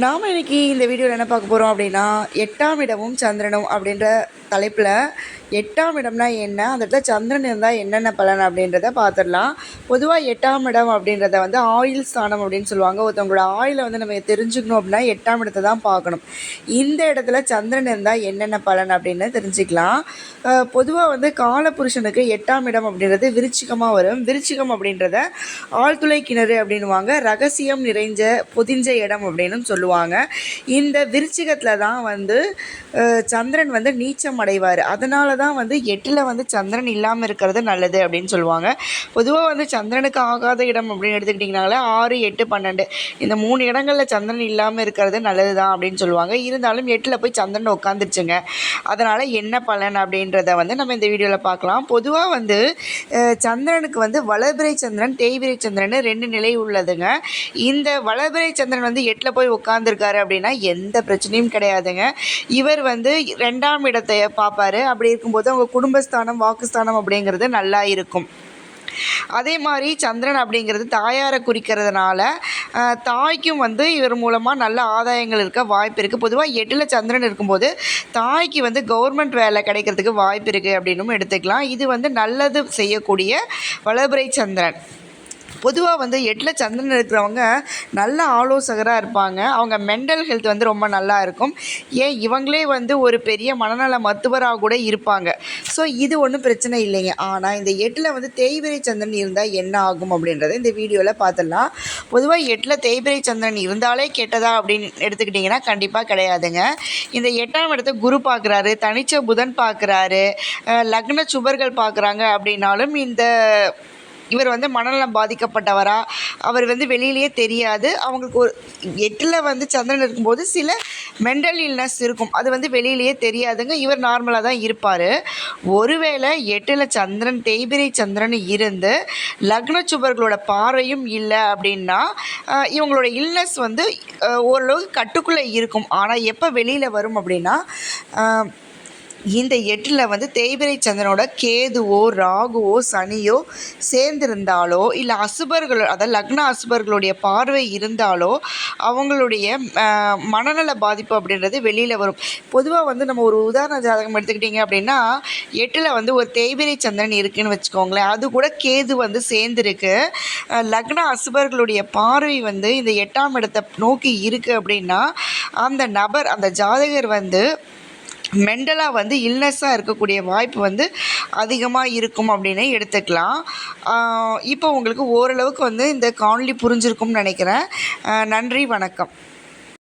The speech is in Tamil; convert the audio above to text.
நாம் இன்னைக்கு இந்த வீடியோவில் என்ன பார்க்க போகிறோம் அப்படின்னா எட்டாம் இடமும் சந்திரனும் அப்படின்ற தலைப்பில் எட்டாம் இடம்னா என்ன அந்த இடத்துல சந்திரன் இருந்தால் என்னென்ன பலன் அப்படின்றத பார்த்துடலாம். பொதுவாக எட்டாம் இடம் அப்படின்றத வந்து ஆயில் ஸ்தானம் அப்படின்னு சொல்லுவாங்க. ஒருத்தவங்களோட ஆயிலை வந்து நம்ம தெரிஞ்சுக்கணும் அப்படின்னா எட்டாம் இடத்தை தான் பார்க்கணும். இந்த இடத்துல சந்திரன் இருந்தால் என்னென்ன பலன் அப்படின்னு தெரிஞ்சுக்கலாம். பொதுவாக வந்து காலபுருஷனுக்கு எட்டாம் இடம் அப்படின்றது விருச்சிகமாக வரும். விருச்சிகம் அப்படின்றத ஆழ்துளை கிணறு அப்படின்வாங்க ரகசியம் நிறைஞ்ச பொதிஞ்ச இடம் அப்படின்னு சொல்லுவாங்க. இந்த விருச்சிகத்தில் தான் வந்து சந்திரன் வந்து நீச்சம் அடைவார். அதனால தான் வந்து எட்டில் வந்து சந்திரன் இல்லாமல் இருக்கிறது நல்லது அப்படின்னு சொல்லுவாங்க. பொதுவாக வந்து சந்திரனுக்கு ஆகாத இடம் அப்படின்னு எடுத்துக்கிட்டிங்கனாலே ஆறு எட்டு பன்னெண்டு. இந்த மூணு இடங்களில் சந்திரன் இல்லாமல் இருக்கிறது நல்லது தான் அப்படின்னு சொல்லுவாங்க. இருந்தாலும் எட்டில் போய் சந்திரன் உட்காந்துருச்சுங்க அதனால் என்ன பலன் அப்படின்றத வந்து நம்ம இந்த வீடியோவில் பார்க்கலாம். பொதுவாக வந்து சந்திரனுக்கு வந்து வளபிரை சந்திரன் தேய்பிரை சந்திரன் ரெண்டு நிலை உள்ளதுங்க. இந்த வளர்பிறை சந்திரன் வந்து எட்டில் போய் உட்காந்துருக்காரு அப்படின்னா எந்த பிரச்சனையும் கிடையாதுங்க. இவர் வந்து ரெண்டாம் இடத்தை பார்ப்பாரு. அப்படி இருக்கும்போது அவங்க குடும்பஸ்தானம் வாக்குஸ்தானம் அப்படிங்கிறது நல்லா இருக்கும். அதே மாதிரி சந்திரன் அப்படிங்கிறது தாயாரை குறிக்கிறதுனால தாய்க்கும் வந்து இவர் மூலமாக நல்ல ஆதாயங்கள் இருக்க வாய்ப்பு இருக்குது பொதுவாக எட்டில் சந்திரன் இருக்கும்போது தாய்க்கு வந்து கவர்மெண்ட் வேலை கிடைக்கிறதுக்கு வாய்ப்பு இருக்குது அப்படின்னும் எடுத்துக்கலாம். இது வந்து நல்லது செய்யக்கூடிய வளபுரை சந்திரன். பொதுவாக வந்து எட்டில் சந்திரன் இருக்கிறவங்க நல்ல ஆலோசகராக இருப்பாங்க. அவங்க மென்டல் ஹெல்த் வந்து ரொம்ப நல்லா இருக்கும். ஏன்? இவங்களே வந்து ஒரு பெரிய மனநல மருத்துவராக கூட இருப்பாங்க. ஸோ இது ஒன்றும் பிரச்சனை இல்லைங்க. ஆனால் இந்த எட்டில் வந்து தேய்பிரை சந்திரன் இருந்தால் என்ன ஆகும் அப்படின்றத இந்த வீடியோவில் பார்த்துடலாம் பொதுவாக எட்டில் தேய்பிரை சந்திரன் இருந்தாலே கெட்டதா அப்படின்னு எடுத்துக்கிட்டிங்கன்னா கண்டிப்பாக கிடையாதுங்க. இந்த எட்டாம் இடத்த குரு பார்க்குறாரு தனிச்ச புதன் பார்க்குறாரு லக்ன சுபர்கள் பார்க்குறாங்க அப்படின்னாலும் இந்த இவர் வந்து மனநலம் பாதிக்கப்பட்டவரா? அவர் வந்து வெளியிலேயே தெரியாது. அவங்களுக்கு ஒரு எட்டில் வந்து சந்திரன் இருக்கும்போது சில மென்டல் இல்னஸ் இருக்கும். அது வந்து வெளியிலேயே தெரியாதுங்க. இவர் நார்மலாக தான் இருப்பார். ஒருவேளை எட்டில் சந்திரன் தேய்பிரை சந்திரன் இருந்து லக்ன சுபர்களோட பார்வையும் இல்லை அப்படின்னா இவங்களோட இல்னஸ் வந்து ஓரளவுக்கு கட்டுக்குள்ளே இருக்கும். ஆனால் எப்போ வெளியில் வரும் அப்படின்னா இந்த எட்டில் வந்து தேய்பிரை சந்திரனோட கேதுவோ ராகுவோ சனியோ சேர்ந்திருந்தாலோ இல்லை அசுபர்கள் அதாவது லக்ன அசுபர்களுடைய பார்வை இருந்தாலோ அவங்களுடைய மனநல பாதிப்பு அப்படின்றது வெளியில் வரும். பொதுவாக வந்து நம்ம ஒரு உதாரண ஜாதகம் எடுத்துக்கிட்டிங்க அப்படின்னா எட்டில் வந்து ஒரு தேய்பிரை சந்திரன் இருக்குன்னு வச்சுக்கோங்களேன். அது கூட கேது வந்து சேர்ந்துருக்கு. லக்ன அசுபர்களுடைய பார்வை வந்து இந்த எட்டாம் இடத்தை நோக்கி இருக்குது அப்படின்னா அந்த நபர் அந்த ஜாதகர் வந்து மெண்டலாக வந்து இல்னஸ்ஸாக இருக்கக்கூடிய வாய்ப்பு வந்து அதிகமாக இருக்கும் அப்படின்னு எடுத்துக்கலாம். இப்போ உங்களுக்கு ஓரளவுக்கு வந்து இந்த காணொலி புரிஞ்சிருக்கும்னு நினைக்கிறேன். நன்றி வணக்கம்.